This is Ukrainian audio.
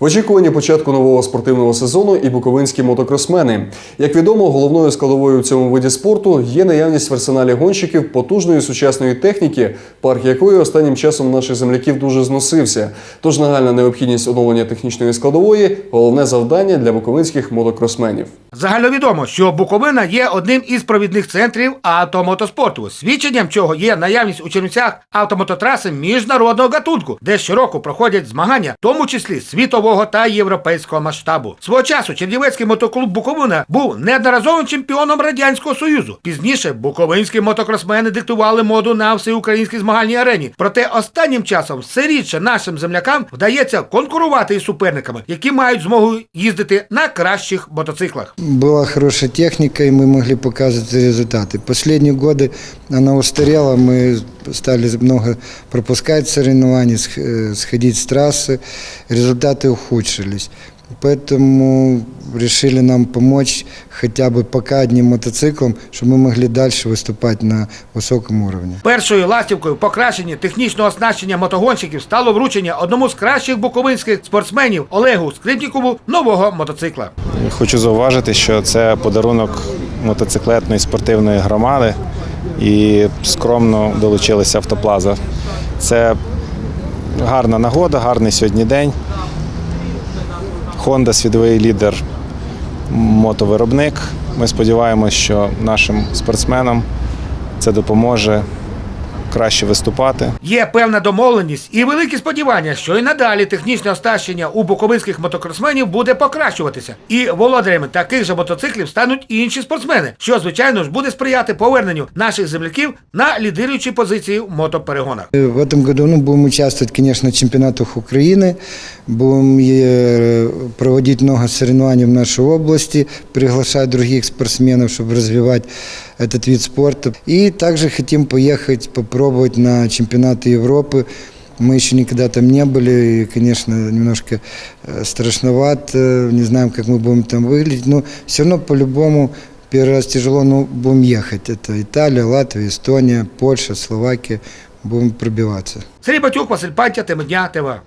В очікуванні початку нового спортивного сезону і буковинські мотокросмени. Як відомо, головною складовою у цьому виді спорту є наявність в арсеналі гонщиків потужної сучасної техніки, парк якої останнім часом наших земляків дуже зносився. Тож нагальна необхідність оновлення технічної складової головне завдання для буковинських мотокросменів. Загальновідомо, що Буковина є одним із провідних центрів автомотоспорту. Свідченням чого є наявність у Чернівцях автомототраси міжнародного гатунку, де щороку проходять змагання, в тому числі світового та європейського масштабу. Свого часу Чернівецький мотоклуб Буковина був неодноразовим чемпіоном радянського союзу. Пізніше буковинські мотокросмени диктували моду на всеукраїнській змагальній арені. Проте останнім часом все рідше нашим землякам вдається конкурувати із суперниками, які мають змогу їздити на кращих мотоциклах. Была хорошая техника, и мы могли показывать результаты. Последние годы она устарела, мы стали много пропускать соревнований, сх- э, сходить с трассы, результаты ухудшились. Поэтому решили нам помочь хотя бы пока одним мотоциклом, чтобы мы могли дальше выступать на высоком уровне. Першою ластівкою в покращенні технічного оснащення мотогонщиків стало вручення одному з кращих буковинських спортсменів Олегу Скрипнікову нового мотоцикла. Хочу зауважити, що це подарунок мотоциклетної спортивної громади і скромно долучилися автоплаза. Це гарна нагода, гарний сьогодні день. Honda світовий лідер, мотовиробник. Ми сподіваємося, що нашим спортсменам це допоможе краще виступати. Є певна домовленість і великі сподівання, що і надалі технічне оснащення у буковинських мотокросменів буде покращуватися. І володарями таких же мотоциклів стануть і інші спортсмени, що звичайно ж буде сприяти поверненню наших земляків на лідируючі позиції в мотоперегонах. Э, В этом году ну, будем участвовать, конечно, в чемпионатах Украины, будем э, проводить много соревнований в нашей области, приглашать других спортсменов, чтобы развивать этот вид спорта. И также хотим поехать попробовать на чемпионаты Европы. Мы еще никогда там не были, и, конечно, немножко э, страшновато, не знаем, как мы будем там выглядеть, но все равно по-любому первый раз тяжело, но будем ехать. Это Италия, Латвия, Эстония, Польша, Словакия. Будем пробиваться. Сергій Батюк, Василь Пантя, Тема дня, ТВ.